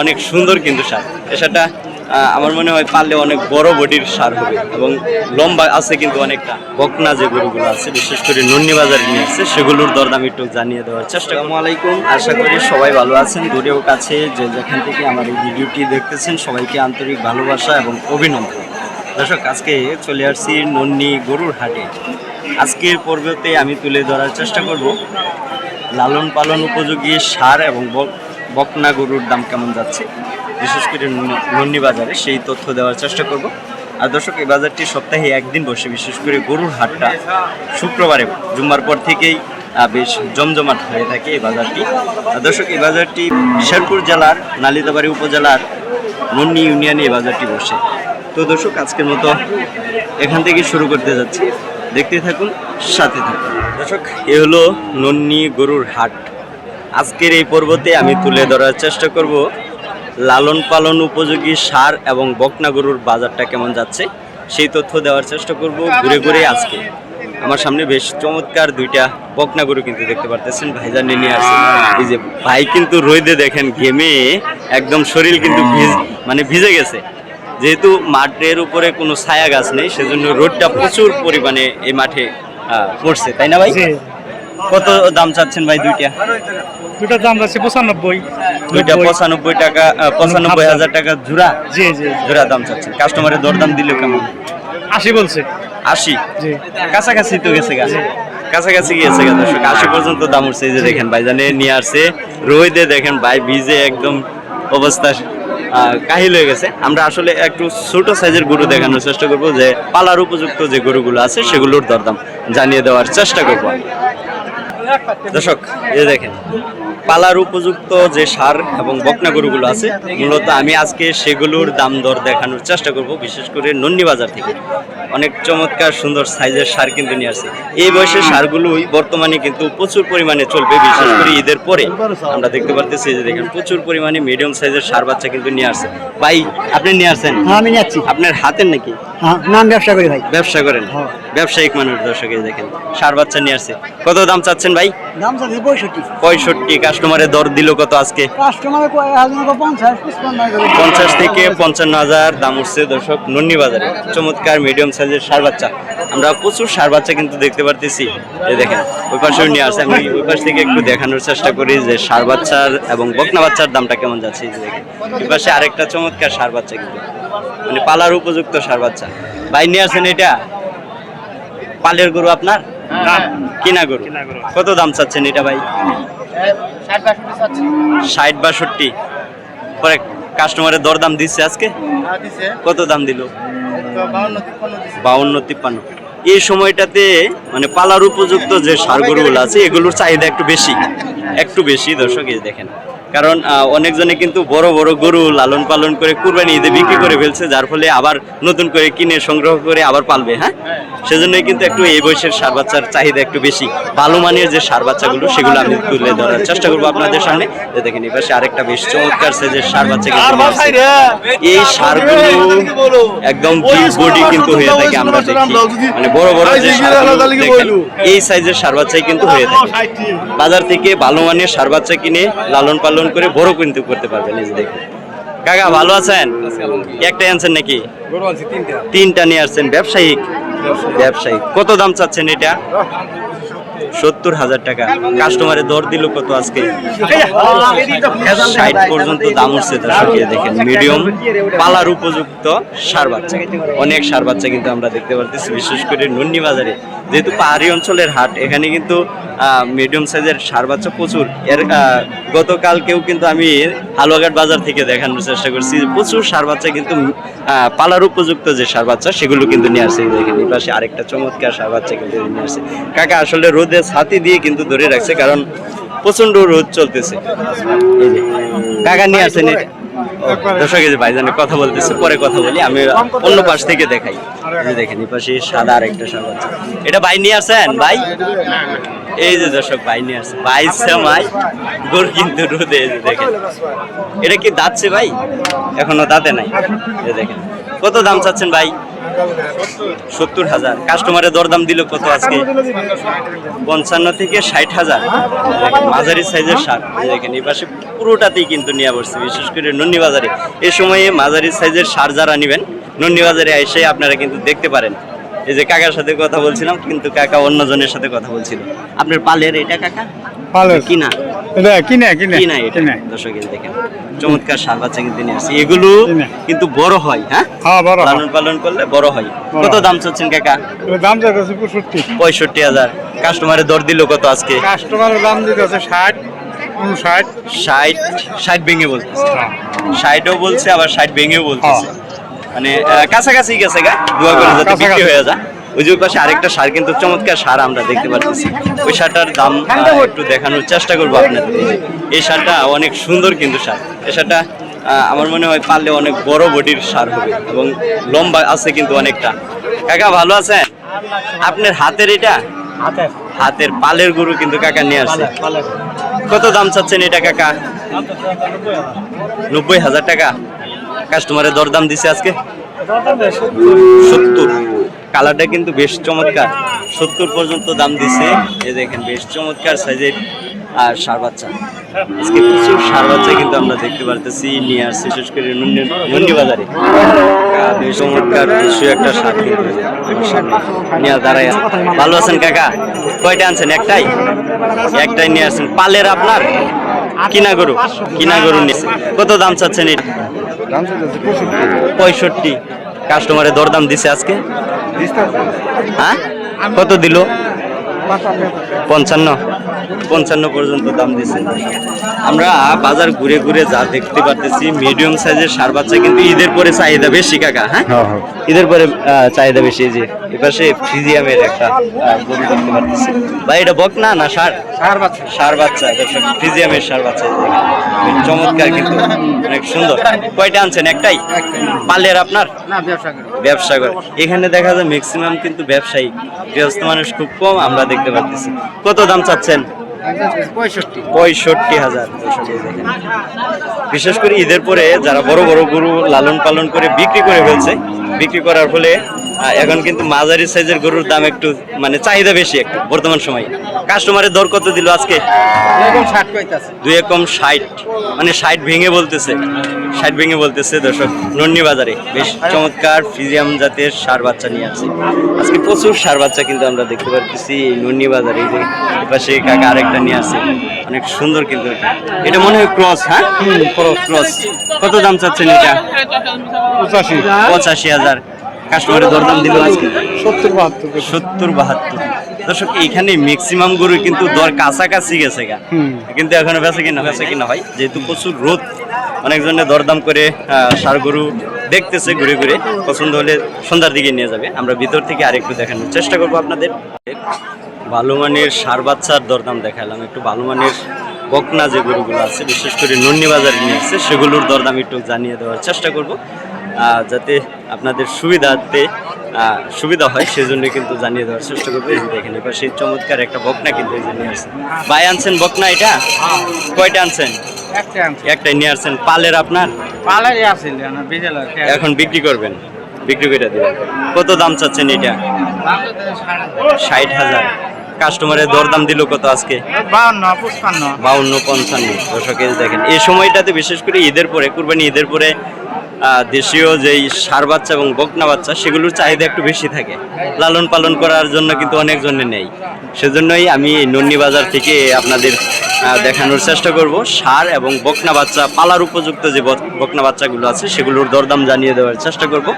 অনেক সুন্দর কিন্তু সার। এ সারটা আমার মনে হয় পারলে অনেক বড় বডির সার হবে এবং লম্বা আছে কিন্তু অনেকটা। বকনা যে গরুগুলো আছে, বিশেষ করে নন্নি বাজারে নিয়ে আসছে, সেগুলোর দরদাম একটু জানিয়ে দেওয়ার চেষ্টা আসসালামু আলাইকুম আশা করি সবাই ভালো আছেন। দূরেও কাছে যে যেখান থেকে আমার এই ভিডিওটি দেখতেছেন, সবাইকে আন্তরিক ভালোবাসা এবং অভিনন্দন। দর্শক, আজকে চলে আসছি নন্নি গরুর হাটে। আজকের পর্বতে আমি তুলে ধরার চেষ্টা করব, লালন পালন উপযোগী সার এবং বকনা গরুর দাম কেমন যাচ্ছে? বিশেষ করে নন্নি বাজারে সেই তথ্য দেওয়ার চেষ্টা করব। আর দর্শক, এই বাজারটি সপ্তাহে একদিন বসে, বিশেষ করে গরুর হাটটা শুক্রবারে জুম্মার পর থেকেই বেশ জমজমাট হয়ে থাকে এই বাজারটি। আর দর্শক, এই বাজারটি শেরপুর জেলার নালিতাবাড়ি উপজেলার নন্নি ইউনিয়নে এই বাজারটি বসে। তো দর্শক, আজকের মতো এখান থেকে শুরু করতে যাচ্ছি। দেখতে থাকুন, সাথে থাকুন। দর্শক, এ হলো নন্নি গরুর হাট। আজকের এই পর্বতে আমি তুলে ধরার চেষ্টা করব লালন পালন উপযোগী সার এবং বকনা গরুর বাজারটা কেমন যাচ্ছে সেই তথ্য দেওয়ার চেষ্টা করব ঘুরে ঘুরে আজকে। আমার সামনে বেশ চমৎকার দুইটা বকনা গরু কিন্তু দেখতে পারতেছেন ভাইজান নিয়ে আসছে এই যে ভাই কিন্তু রোদে দেখেন ঘেমে একদম শরীর কিন্তু ভিজ মানে ভিজে গেছে। যেহেতু মাঠের উপরে কোনো ছায়া গাছ নেই সেজন্য রোদটা প্রচুর পরিমাণে এই মাঠে পড়ছে। তাই না ভাই? কত দাম চাচ্ছেন ভাই দুইটা? দুটার দাম আছে পঁচানব্বই। দুইটা নব্বই। পঁচানব্বই টাকা পঁচানব্বই হাজার টাকা জোড়া? জি জি জোড়া দাম চাচ্ছেন। কাস্টমারের দরদাম দিল কেমন? আশি বলছে। আশি? জি। কাছাকাছি তো গেছে গা। কাছাকাছি গিয়েছে দর্শক। আশি পর্যন্ত দাম উঠছে এই যে দেখেন ভাইজানে নিয়ে আসছে। রোদে দেখেন ভাই ভিজে একদম অবস্থা কাহিল হয়ে গেছে। আমরা আসলে একটু ছোট সাইজের গরু দেখানোর চেষ্টা করব যে পালার উপযুক্ত যে গরুগুলো আছে সেগুলোর দরদাম জানিয়ে দেওয়ার চেষ্টা করব। দর্শক এই দেখেন পালার উপযুক্ত যে সার এবং বকনা গরুগুলো আছে মূলত আমি আজকে সেগুলোর দাম দর দেখানোর চেষ্টা করব বিশেষ করে নন্নি বাজার থেকে। অনেক চমৎকার সুন্দর সাইজের সার কিন্তু নিয়ে আসছে। এই বয়সের সারগুলোই বর্তমানে কিন্তু প্রচুর পরিমাণে চলবে বিশেষ করে ঈদের পরে। আমরা দেখতে পারতেছি যে দেখেন প্রচুর পরিমাণে মিডিয়াম সাইজের সার বাচ্চা কিন্তু নিয়ে আসছে। ভাই আপনি নিয়ে আসছেন? হ্যাঁ আমি যাচ্ছি আপনার হাতের নাকি? হ্যাঁ নাম ব্যবসা করি ভাই। ব্যবসা করেন? হ্যাঁ। ব্যবসায়িক মানুষ দর্শকে দেখেন সার বাচ্চা নিয়ে আসছে। কত দাম চাচ্ছেন ভাই? দাম চাচ্ছি পঁয়ষট্টি। পঁয়ষট্টি কাস্টমারের দর দিল কত আজকে? কাস্টমার পঞ্চাশ থেকে পঞ্চান্ন হাজার দাম উঠছে দর্শক নন্নি বাজারে চমৎকার মিডিয়াম সাইজের সার বাচ্চা। আমরা প্রচুর সার বাচ্চা কিন্তু দেখতে পারতেছি। এই দেখেন ওই পাশেও নিয়ে আসছে। আমি ওই পাশ থেকে একটু দেখানোর চেষ্টা করি যে সার বাচ্চার এবং বকনা বাচ্চার দামটা কেমন যাচ্ছে। এই যে দেখেন ওই পাশে আরেকটা চমৎকার সার বাচ্চা কিন্তু। মানে পালার উপযুক্ত সার বাচ্চা। ভাই নিয়ে আসছেন এটা। পালের গরু আপনার? কিনা গরু। কত দাম চাচ্ছেন এটা ভাই? ষাট বাষট্টি পরে কাস্টমারের দরদাম দিচ্ছে আজকে? কত দাম দিল? বাউন্ন তিপ্পান্ন এই সময়টাতে মানে পালার উপযুক্ত যে সার গরুগুলো আছে এগুলোর চাহিদা একটু বেশি। একটু বেশি দর্শক দেখেন। কারণ অনেকজনে কিন্তু বড় বড় গরু লালন পালন করে কুরবানি ঈদে বিক্রি করে ফেলছে যার ফলে আবার নতুন করে কিনে সংগ্রহ করে আবার পালবে হ্যাঁ? সেজন্যই কিন্তু একটু এই বয়সের সার বাচ্চার চাহিদা একটু বেশি। ভালো মানের যে সার বাচ্চাগুলো সেগুলো আমি তুলে ধরার চেষ্টা করব আপনাদের সামনে। এই দেখেন এই পাশে আরেকটা বেশ চমৎকার সাইজের সার বাচ্চা কিন্তু এই সারগুলো একদম বিগ বডি কিন্তু হয়ে থাকে আমরা দেখি। মানে বড় বড় যে এই সাইজের সার বাচ্চাই কিন্তু হয়ে থাকে। বাজার থেকে ভালো মানের সার বাচ্চা কিনে লালন পালন করে বড় কিন্তু করতে পারবে নিজে দেখে কাকা ভালো আছেন? একটা আনছেন নাকি? তিনটা। নিয়ে আসছেন। ব্যবসায়িক? ব্যবসায়িক। কত দাম চাচ্ছেন এটা? সত্তর হাজার টাকা। কাস্টমারে দর দিল কত আজকে? ষাট পর্যন্ত দাম উঠছে দর্শক এই দেখেন। মিডিয়াম পালার উপযুক্ত সার বাচ্চা। অনেক সার বাচ্চা কিন্তু আমরা দেখতে পারতেছি বিশেষ করে নন্নি বাজারে যেহেতু পাহাড়ি অঞ্চলের হাট এখানে কিন্তু মিডিয়াম সাইজের সার বাচ্চা প্রচুর। এর আহ, গতকালকেও কিন্তু আমি হালুয়াঘাট বাজার থেকে দেখানোর চেষ্টা করছি। প্রচুর সার বাচ্চা কিন্তু পালার উপযুক্ত যে সার বাচ্চা সেগুলো কিন্তু নিয়ে আসছে দেখেন এই পাশে আরেকটা চমৎকার সার বাচ্চা কিন্তু নিয়ে আসছে কাকা আসলে রোদে ছাতি দিয়ে কিন্তু ধরে রাখছে, কারণ প্রচণ্ড রোদ চলতেছে। কাকা নিয়ে আসেন দর্শক, এই কথা বলতেছে, পরে কথা বলি, আমি অন্য পাশ থেকে দেখাই। দেখেন সাদা আর একটা বাচ্চা এটা ভাই নিয়ে আসেন, ভাই? এই যে দর্শক, ভাই নিয়ে আসছে ভাই সেমাই গরু কিন্তু রোদে, এই যে দেখেন। এটা কি দাঁতছে ভাই? এখনও দাঁতে নাই। এই দেখেন। কত দাম চাচ্ছেন ভাই? সত্তর হাজার। কাস্টমারের দরদাম দিল কত আজকে? পঞ্চান্ন থেকে ষাট হাজার। মাঝারি সাইজের সার দেখেন, এই পাশে পুরোটাতেই কিন্তু নিয়ে বসছে, বিশেষ করে নন্নি বাজারে এই সময়ে মাঝারি সাইজের সার যারা নেবেন নন্নি বাজারে এসে আপনারা কিন্তু দেখতে পারেন। এই যে কাকার সাথে কথা বলছিলাম, কিন্তু কাকা অন্যজনের সাথে কথা বলছিল। আপনার পালের এটা কাকা? পালের। কিনা? এটা কিনে কিনে কি না এটা দর্শক দেখেন চমৎকার সার বাচ্চা কিন্তু নিয়ে আসছে। এগুলো কিন্তু বড় হয় হ্যাঁ? হ্যাঁ বড় লালন পালন করলে বড় হয়। কত দাম চাচ্ছেন কাকা? দাম যাচ্ছে পঁয়ষট্টি। পঁয়ষট্টি হাজার। কাস্টমারের দর দিল কত আজকে? কাস্টমারের দাম দিতে আছে ষাট ষাট ষাট ভেঙে বলতেছে। হ্যাঁ। ষাটও বলছে আবার ষাট ভেঙেও বলতেছে। মানে কাছাকাছি গেছে গা? দোয়া করে যাতে বিক্রি হয়ে যায়। ওই যে পাশে আরেকটা সার কিন্তু চমৎকার সার আমরা দেখতে পাচ্ছি ওই সারটার দাম একটু দেখানোর চেষ্টা করব আপনাদের। এই সারটা অনেক সুন্দর কিন্তু সার। এই সারটা আমার মনে হয় পারলে অনেক বড় বডির সার হবে এবং লম্বা আছে কিন্তু অনেকটা। কাকা ভালো আছে আপনার হাতের এটা? হাতের। পালের গরু কিন্তু কাকা নিয়ে আসছে। কত দাম চাচ্ছেন এটা কাকা? নব্বই হাজার। টাকা। কাস্টমারের দরদাম দিছে আজকে? সত্তর। কালারটা কিন্তু বেশ চমৎকার। সত্তর পর্যন্ত দাম দিছে। এই দেখেন বেশ চমৎকার সাইজের আর সার বাচ্চা। আজকে প্রচুর সার বাচ্চা কিন্তু আমরা দেখতে পারতেছি নিয়ে আসছে বিশেষ করে নন্দি- বাজারে বেশ চমৎকার দেশীয় একটা সার কিন্তু নিয়ে দাঁড়াই। ভালো আছেন কাকা? কয়টা আনছেন? একটাই? একটাই নিয়ে আসছেন। পালের আপনার? কিনা গরু? কিনা গরু নিচ্ছে কত দাম চাচ্ছেন এটা? পঁয়ষট্টি। পঁয়ষট্টি। কাস্টমারের দরদাম দিছে আজকে? হ্যাঁ? কত দিল? পঞ্চান্ন পঞ্চান্ন পর্যন্ত দাম দিছে। আমরা বাজার ঘুরে ঘুরে যা দেখতে পারতেছি মিডিয়াম সাইজের সার বাচ্চা কিন্তু ঈদের পরে চাহিদা বেশি কাকা হ্যাঁ? হ্যাঁ হ্যাঁ। ঈদের পরে চাহিদা বেশি এই যে এপাশে ফিজিয়ামের একটা গরু দেখতে পারতেছি। ভাই এটা বক না না সার? সার বাচ্চা। সার বাচ্চা ফ্রিজিয়ামের সার বাচ্চা। চমৎকার কিন্তু অনেক সুন্দর। কয়টা আনছেন? একটাই? পালের আপনার? ব্যবসা করি। ব্যবসা করে। এখানে দেখা যায় ম্যাক্সিমাম কিন্তু ব্যবসায়ী। গৃহস্থ মানুষ খুব কম আমরা দেখতে পাচ্ছি। কত দাম চাচ্ছেন? পঁয়ষট্টি। হাজার। বিশেষ করে ঈদের পরে যারা বড় বড় গরু লালন পালন করে বিক্রি করে ফেলছে বিক্রি করার ফলে এখন কিন্তু মাঝারি সাইজের গরুর দাম একটু মানে চাহিদা বেশি একটু বর্তমান সময়ে। কাস্টমারের দর কত দিল আজকে? দুই একম ষাট মানে ষাট ভেঙে বলতেছে। ষাট ভেঙে বলতেছে দর্শক নন্নি বাজারে। বেশ চমৎকার ফিজিয়াম জাতের সার বাচ্চা নিয়ে আসছে আজকে প্রচুর সার বাচ্চা কিন্তু আমরা দেখতে পাচ্ছি এই নন্নি বাজারে। এই যে এপাশে কাকা আরেকটা নিয়ে আসছে অনেক সুন্দর কিন্তু এটা। এটা মনে হয় ক্রস হ্যাঁ? ক্রস কত দাম চাচ্ছেন এটা? পঁচাশি। পঁচাশি হাজার। কাস্টমারের দরদাম দিল আজকে? সত্তর বাহাত্তর। সত্তর বাহাত্তর। দর্শক এইখানে ম্যাক্সিমাম গরু কিন্তু দর কাছাকাছি গেছে গা। কিন্তু এখনও বেচা কিনা বেচা কিনা হয়। যেহেতু প্রচুর রোদ অনেকজনে দরদাম করে ষাঁড় গরু দেখতেছে ঘুরে ঘুরে। পছন্দ হলে সন্ধ্যার দিকে নিয়ে যাবে। আমরা ভিতর থেকে আরেকটু দেখানোর চেষ্টা করব আপনাদের। ভালো মানের সার বাচ্চার দরদাম দেখালাম। একটু ভালো মানের বকনা যে গরুগুলো আছে বিশেষ করে নন্নি বাজারে নিয়ে আসছে সেগুলোর দরদাম একটু জানিয়ে দেওয়ার চেষ্টা করব। যাতে আপনাদের সুবিধাতে সুবিধা হয় সেজন্য কিন্তু জানিয়ে দেওয়ার চেষ্টা করব। এই যে দেখেন এবার সেই চমৎকার একটা বকনা কিন্তু এই যে নিয়ে আসছেন। ভাই আনছেন বকনা এটা? কয়টা আনছেন? একটা একটাই নিয়ে আসছেন। পালের আপনার? পালারই আছে এখন বিক্রি করবেন। বিক্রি করে দেবেন। কত দাম চাচ্ছেন এটা? ষাট হাজার। কাস্টমারের দরদাম দিল কত আজকে? বাউন্ন পঞ্চান্ন। দশকে দেখেন এই সময়টাতে বিশেষ করে ঈদের পরে কুরবানি ঈদের পরে দেশীয় যেই সার বাচ্চা এবং বকনা বাচ্চা সেগুলোর চাহিদা একটু বেশি থাকে। লালন পালন করার জন্য কিন্তু অনেকজনে নেই। সেজন্যই আমি নন্নি বাজার থেকে আপনাদের দেখানোর চেষ্টা করব। সার এবং বকনা বাচ্চা পালার উপযুক্ত যে বক- বকনা বাচ্চাগুলো আছে সেগুলোর দরদাম জানিয়ে দেওয়ার চেষ্টা করব।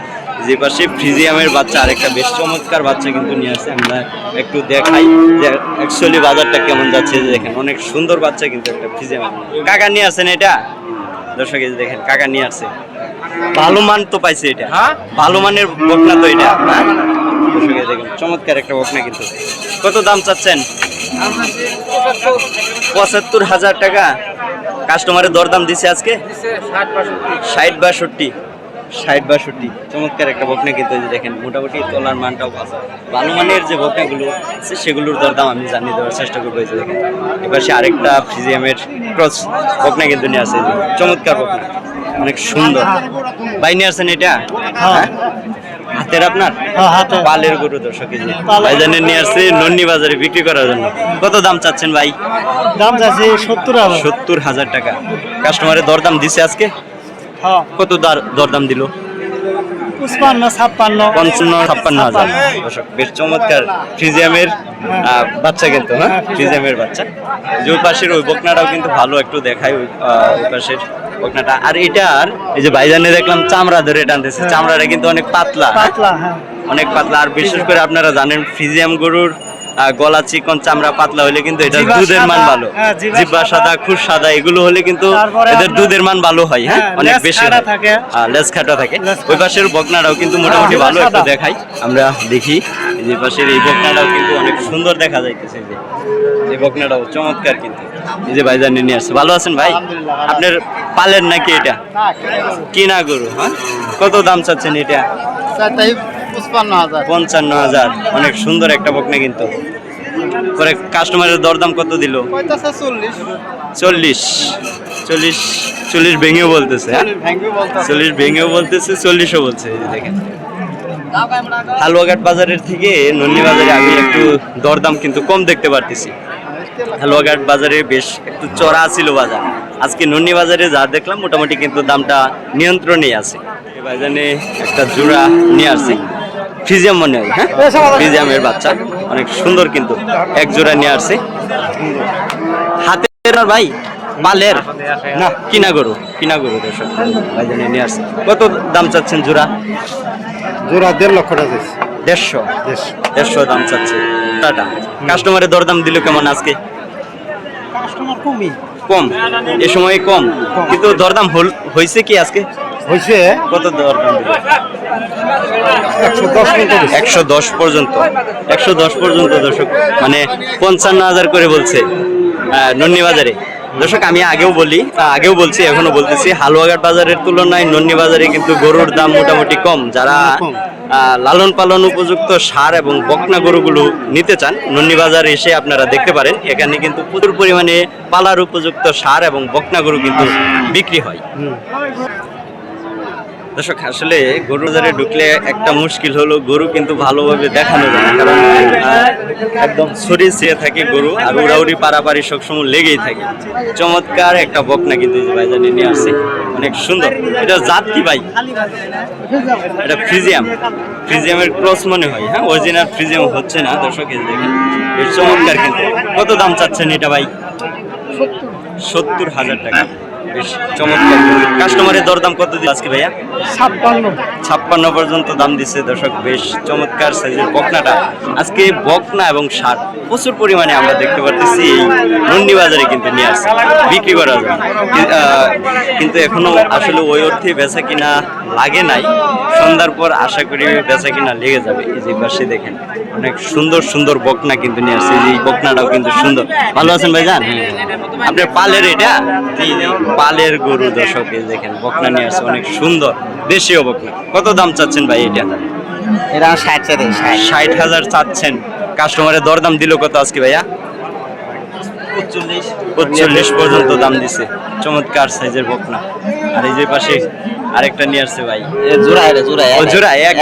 যে পাশে ফ্রিজিয়ামের বাচ্চা আরেকটা বেশ চমৎকার বাচ্চা কিন্তু নিয়ে আসছে। আমরা একটু দেখাই যে অ্যাকচুয়ালি বাজারটা কেমন যাচ্ছে যে দেখেন অনেক সুন্দর বাচ্চা কিন্তু একটা ফ্রিজিয়াম। কাকা নিয়ে আসেন এটা? দর্শক এই দেখেন কাকা নিয়ে আসছে। ভালো মান তো পাইছে এটা। হ্যাঁ? ভালো মানের বকনা তো এটা। হ্যাঁ? দর্শক এই দেখেন চমৎকার একটা বকনা কিন্তু। কত দাম চাচ্ছেন? পঁচাত্তর হাজার টাকা। কাস্টমারের দরদাম দিছে আজকে? ষাট বাষট্টি। ষাট বাষট্টি। চমৎকার একটা বকনা কিন্তু দেখেন মোটামুটি তোলার মানটাও ভালো। ভালো মানের যে বকনাগুলো আছে সেগুলোর দরদাম আমি জানিয়ে দেওয়ার চেষ্টা করব এই যে দেখেন। এবার সে আরেকটা ফিজিয়ামের ক্রস বকনা কিন্তু নিয়ে আসে চমৎকার বকনা অনেক সুন্দর। ভাই নিয়ে আসেন এটা? হ্যাঁ। হাতের আপনার? হ্যাঁ, পালের গরু দর্শক ভাইজানে নিয়ে আসছে নন্নি বাজারে বিক্রি করার জন্য। কত দাম চাচ্ছেন ভাই? দাম যাচ্ছে সত্তর হাজার। সত্তর হাজার টাকা। কাস্টমারের দরদাম দিছে আজকে? হ্যাঁ কত দর- দরদাম দিল? পঞ্চান্ন ছাপ্পান্ন হাজার। বেশ চমৎকার ফ্রিজিয়ামের বাচ্চা কিন্তু হ্যাঁ? ফ্রিজিয়ামের বাচ্চা। যে পাশের ওই বকনাটাও কিন্তু ভালো একটু দেখায় ওই পাশের বকনাটা। আর এটার এই যে ভাইজানে দেখলাম চামড়া ধরে টানতেছে। চামড়াটা কিন্তু অনেক পাতলা হ্যাঁ? পাতলা হ্যাঁ। অনেক পাতলা। আর বিশেষ করে আপনারা জানেন ফ্রিজিয়াম গরুর গলা চিকন চামড়া পাতলা হলে কিন্তু এটা দুধের মান ভালো। হ্যাঁ, জিব্বা সাদা। খুশ সাদা এগুলো হলে কিন্তু এদের দুধের মান ভালো হয় হ্যাঁ হ্যাঁ, অনেক বেশি থাকে। হ্যাঁ, লেজ খাটা থাকে। ওই পাশের বকনাটাও কিন্তু মোটামুটি ভালো একটু দেখাই। আমরা দেখি যে পাশের এই বকনাটাও কিন্তু অনেক সুন্দর দেখা যাইতেছে এই যে। এই বকনাটাও চমৎকার কিন্তু। এই যে ভাইজান নিয়ে আসছে। ভালো আছেন ভাই? আপনার পালের নাকি এটা? কিনা গরু। হ্যাঁ? কত দাম চাচ্ছেন এটা? হাজার। পঞ্চান্ন হাজার। অনেক সুন্দর একটা বকনা কিন্তু। পরে কাস্টমারের দরদাম কত দিল? চল্লিশ। চল্লিশ। চল্লিশ চল্লিশ ভেঙেও বলতেছে হ্যাঁ? চল্লিশ ভেঙেও বলতেছে। চল্লিশও বলছে দেখেন। হালুয়াঘাট বাজারের থেকে নন্নি বাজারে আমি একটু দরদাম কিন্তু কম দেখতে পারতেছি। হালুয়াঘাট বাজারে বেশ একটু চড়া ছিল বাজার। আজকে নন্নি বাজারে যা দেখলাম মোটামুটি কিন্তু দামটা নিয়ন্ত্রণেই আছে। বাজারে একটা জোড়া নিয়ে আসছি। ফ্রিজিয়াম মনে হয় হ্যাঁ? ফ্রিজিয়ামের বাচ্চা। অনেক সুন্দর কিন্তু এক জোড়া নিয়ে আসছে। হাতের আর ভাই পালের না। কিনা গরু কিনা গরু দর্শক ভাইজানে নিয়ে আসছে। কত দাম চাচ্ছেন জোড়া? জোড়া দেড় লক্ষ টাকা দেড়শো? দেড়শো। দাম চাচ্ছে। টাটা। কাস্টমারের দরদাম দিল কেমন আজকে? কাস্টমার কমই। কম। এ সময় কম। কিন্তু দরদাম হল- হয়েছে কি আজকে? হয়েছে কত একশো দশ পর্যন্ত একশো দশ পর্যন্ত। দর্শক। মানে পঞ্চান্ন হাজার করে বলছে নন্নি বাজারে দর্শক আমি আগেও বলি আগেও বলছি এখনও বলতেছি হালুয়াঘাট বাজারের তুলনায় নন্নি বাজারে কিন্তু গরুর দাম মোটামুটি কম। যারা লালন পালন উপযুক্ত সার এবং বকনা গরুগুলো নিতে চান নন্নি বাজারে এসে আপনারা দেখতে পারেন এখানে কিন্তু প্রচুর পরিমাণে পালার উপযুক্ত সার এবং বকনা গরু কিন্তু বিক্রি হয়। দর্শক আসলে গরু বাজারে ঢুকলে একটা মুশকিল হলো গরু কিন্তু ভালোভাবে দেখানো যায় না। কারণ একদম শরীর চেয়ে থাকে গরু আর উড়াউড়ি পারাপারি সবসময় লেগেই থাকে। চমৎকার একটা বকনা কিন্তু ভাইজানি নিয়ে আসছে। অনেক সুন্দর। এটা জাত কি ভাই? এটা ফ্রিজিয়াম। ফ্রিজিয়ামের ক্রস মনে হয় হ্যাঁ? অরিজিনাল ফ্রিজিয়াম হচ্ছে না দর্শক দেখেন। চমৎকার কিন্তু। কত দাম চাচ্ছেন এটা ভাই? সত্তর হাজার টাকা। বেশ চমৎকার। কাস্টমারের দরদাম কত দিল আজকে ভাইয়া? ছাপ্পান্ন। ছাপ্পান্ন পর্যন্ত দাম দিচ্ছে দর্শক বেশ চমৎকার সাইজের বকনাটা। আজকে বকনা এবং শাক প্রচুর পরিমাণে আমরা দেখতে পারতেছি এই নন্দি বাজারে কিন্তু নিয়ে আসছে বিক্রি করার জন্য। কি- আহ, কিন্তু এখনও আসলে ওই অর্থে বেচা কিনা লাগে নাই। সন্ধ্যার পর আশা করি বেচা কিনা লেগে যাবে। এই যে পাশে দেখেন অনেক সুন্দর সুন্দর বকনা কিন্তু নিয়ে আসছে। এই বকনাটাও কিন্তু সুন্দর। ভালো আছেন ভাই জান আপনার পালের এটা? পালের গরু দর্শক এই দেখেন বকনা নিয়ে আসছে অনেক সুন্দর। দেশীয় বকনা। কত দাম চাচ্ছেন ভাই এটা? এরা ষাট ষাট। হাজার চাচ্ছেন। কাস্টমারের দরদাম দিল কত আজকে ভাইয়া? পঁচল্লিশ পর্যন্ত দাম দিছে। চমৎকার সাইজের বকনা। আর এই যে পাশে আরেকটা নিয়ে আসছে ভাই। জোড়া জোড়া জোড়া এক।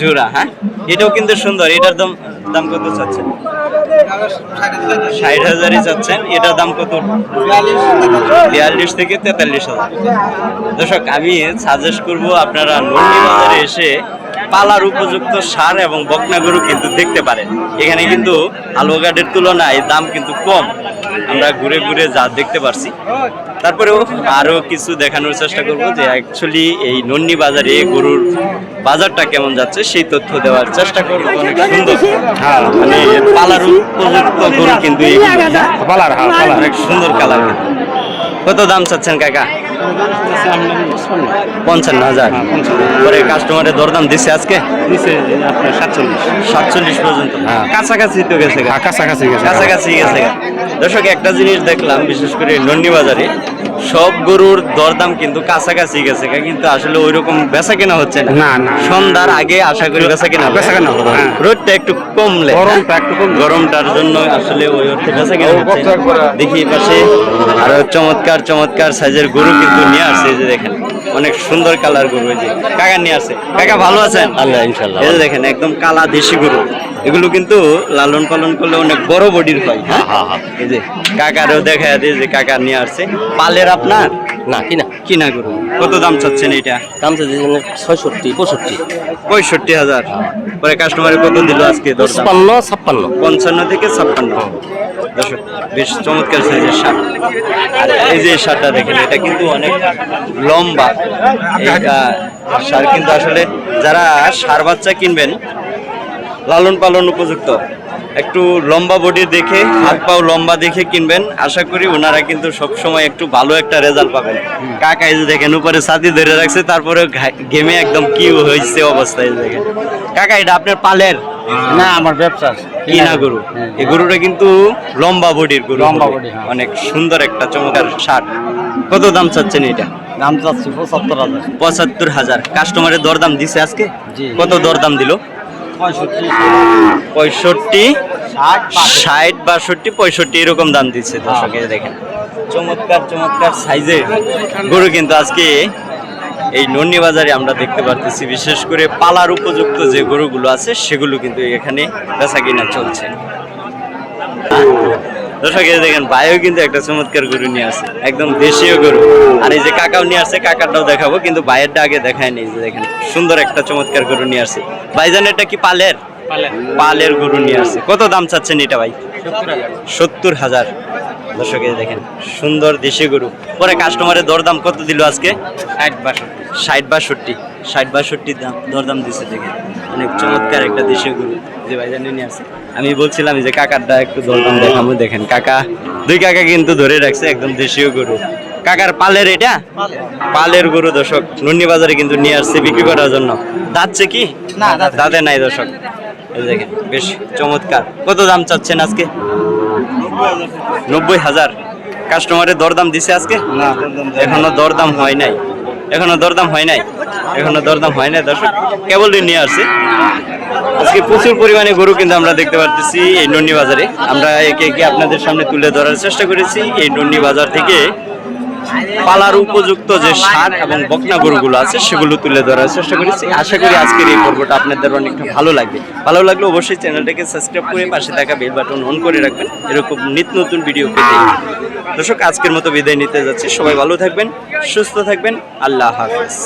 জোড়া হ্যাঁ? এটাও কিন্তু সুন্দর। এটার দাম দাম কত চাচ্ছেন? ষাট হাজারই চাচ্ছেন, এটা দাম কত? বিয়াল্লিশ থেকে তেতাল্লিশ হাজার। দর্শক, আমি সাজেস্ট করব আপনারা নন্দী বাজারে এসে পালার উপযুক্ত সার এবং বকনা গরু কিন্তু দেখতে পারেন। এখানে কিন্তু আলুঘাটের তুলনায় দাম কিন্তু কম। আমরা ঘুরে ঘুরে যা দেখতে পারছি। তারপরেও আরও কিছু দেখানোর চেষ্টা করব যে অ্যাকচুয়ালি এই নন্নি বাজারে গরুর বাজারটা কেমন যাচ্ছে সেই তথ্য দেওয়ার চেষ্টা করব। অনেক সুন্দর। হ্যাঁ মানে পালার উপযুক্ত গরু কিন্তু পালার হ্যাঁ অনেক সুন্দর কালার। কত দাম চাচ্ছেন কাকা? পঞ্চান্ন হাজার পরে কাস্টমারের দরদাম দিচ্ছে আজকে আপনার সাতচল্লিশ সাতচল্লিশ পর্যন্ত হ্যাঁ। কাছাকাছি তো গেছে গা। কাছাকাছি গেছে কাছাকাছি গেছে। দর্শক একটা জিনিস দেখলাম বিশেষ করে নন্নি বাজারে সব গরুর দরদাম কিন্তু কাছাকাছি গেছে কিন্তু আসলে ওই রকম বেচা কেনা হচ্ছে না না, না। সন্ধ্যার আগে আশা করি বেচা কেনা। বেচা কেনা হবে, হ্যাঁ। রোদটা একটু কমলে গরমটা একটু কম। গরমটার জন্য আসলে ওই অর্থে বেচা কেনা হচ্ছে দেখি এই পাশে আরও চমৎকার চমৎকার সাইজের গরু কিন্তু নিয়ে আসছে এই যে দেখেন অনেক সুন্দর কালার গরু এই যে। কাকা নিয়ে আছে কাকা ভালো আছেন? আল্লাহ ইনশাল্লাহ এই যে দেখেন একদম কালা দেশি গরু। এগুলো কিন্তু লালন পালন করলে অনেক বড় বডির হয় হ্যাঁ? হ্যাঁ হ্যাঁ এই যে কাকারও দেখা যায় যে কাকা নিয়ে আসছে পালের আপনার? না কি না কিনা গরু। কত দাম চাচ্ছেন এটা দাম চাইছে ছয়ষট্টি পঁয়ষট্টি। পঁয়ষট্টি হাজার। পরে কাস্টমারে কত দিল আজকে পঁচপান্ন ছাপ্পান্ন। পঞ্চান্ন থেকে ছাপ্পান্ন। দর্শক, বেশ চমৎকার সাইজের শার্ট। আর এই যে শার্টটা দেখেন, এটা কিন্তু অনেক লম্বা। এইটা সার কিন্তু আসলে যারা সার বাচ্চা কিনবেন লালন পালন উপযুক্ত। একটু লম্বা বডি দেখে হাত পাও লম্বা দেখে কিনবেন। আশা করি ওনারা কিন্তু সব সময় একটু ভালো একটা রেজাল্ট পাবেন। কাকা এই যে দেখেন উপরে ছাতি ধরে রাখছে তারপরে গেমে একদম কি হয়েছে অবস্থা এই দেখেন। কাকা এটা আপনার পালের? না আমার ব্যবসা কিনা গরু? এই গরুটা কিন্তু লম্বা বডির গরু। লম্বা body, হ্যাঁ। অনেক সুন্দর একটা চমৎকার শার্ট কত দাম চাচ্ছেন এটা? দাম চাচ্ছি পঁচাত্তর হাজার। পঁচাত্তর হাজার। কাস্টমারের দরদাম দিছে আজকে? জি। কত দরদাম দিল? পঁয়ষট্টি ষাট ষাট বাষট্টি পঁয়ষট্টি এরকম দাম দিচ্ছে দর্শকে দেখেন। চমৎকার চমৎকার সাইজের গরু কিন্তু আজকে এই নন্নি বাজারে আমরা দেখতে পারতেছি। বিশেষ করে পালার উপযুক্ত যে গরুগুলো আছে সেগুলো কিন্তু এখানে বেচা কিনা চলছে। দর্শক এই দেখেন ভাইও কিন্তু একটা চমৎকার গরু নিয়ে আসে একদম দেশীয় গরু। আর এই যে কাকাও নিয়ে আসছে কাকারটাও দেখাবো কিন্তু ভাইয়েরটা আগে দেখায়নি এই যে দেখেন সুন্দর একটা চমৎকার গরু নিয়ে আসছে ভাইজান এটা কি পালের? পালের। গরু নিয়ে আসছে কত দাম চাচ্ছেন এটা ভাই? সত্তর হাজার। দর্শক এই দেখেন সুন্দর দেশি গরু। পরে কাস্টমারের দরদাম কত দিল আজকে? ষাট বাষট্টি। ষাট বাষট্টি। ষাট বাষট্টি দাম দরদাম দিচ্ছে দেখেন। অনেক চমৎকার একটা দেশীয় গরু। যে ভাইজান নিয়ে আসছে আমি বলছিলাম যে কাকারটা একটু দরদাম দেখাবো দেখেন কাকা দুই কাকা কিন্তু ধরে রাখছে একদম দেশীয় গরু। কাকার পালের এটা? পালের গরু দর্শক নুন্নি বাজারে কিন্তু নিয়ে আসছে বিক্রি করার জন্য। দাঁতছে কি? না, দাঁত- নাই। দর্শক। এই দেখেন বেশ চমৎকার। কত দাম চাচ্ছেন আজকে? নব্বই হাজার। কাস্টমারের দরদাম দিছে আজকে? না এখনও দরদাম হয় নাই। এখনও দরদাম হয় নাই? এখনও দরদাম হয় নাই দর্শক। কেবলই নিয়ে আসছে। আজকে প্রচুর পরিমাণে গরু কিন্তু আমরা দেখতে পারতেছি এই নন্নি বাজারে। আমরা একে একে আপনাদের সামনে তুলে ধরার চেষ্টা করেছি। এই নন্নি বাজার থেকে পালার উপযুক্ত যে সার এবং বকনা গরুগুলো আছে, সেগুলো তুলে ধরার চেষ্টা করেছি। আশা করি আজকের এই পর্বটা আপনাদের অনেকটা ভালো লাগবে। ভালো লাগলে অবশ্যই চ্যানেলটাকে সাবস্ক্রাইব করে পাশে থাকা বেল বাটন অন করে রাখবেন। এরকম নিত্য নতুন ভিডিও পেতে। দর্শক, আজকের মতো বিদায় নিতে যাচ্ছি। সবাই ভালো থাকবেন, সুস্থ থাকবেন। আল্লাহ হাফেজ।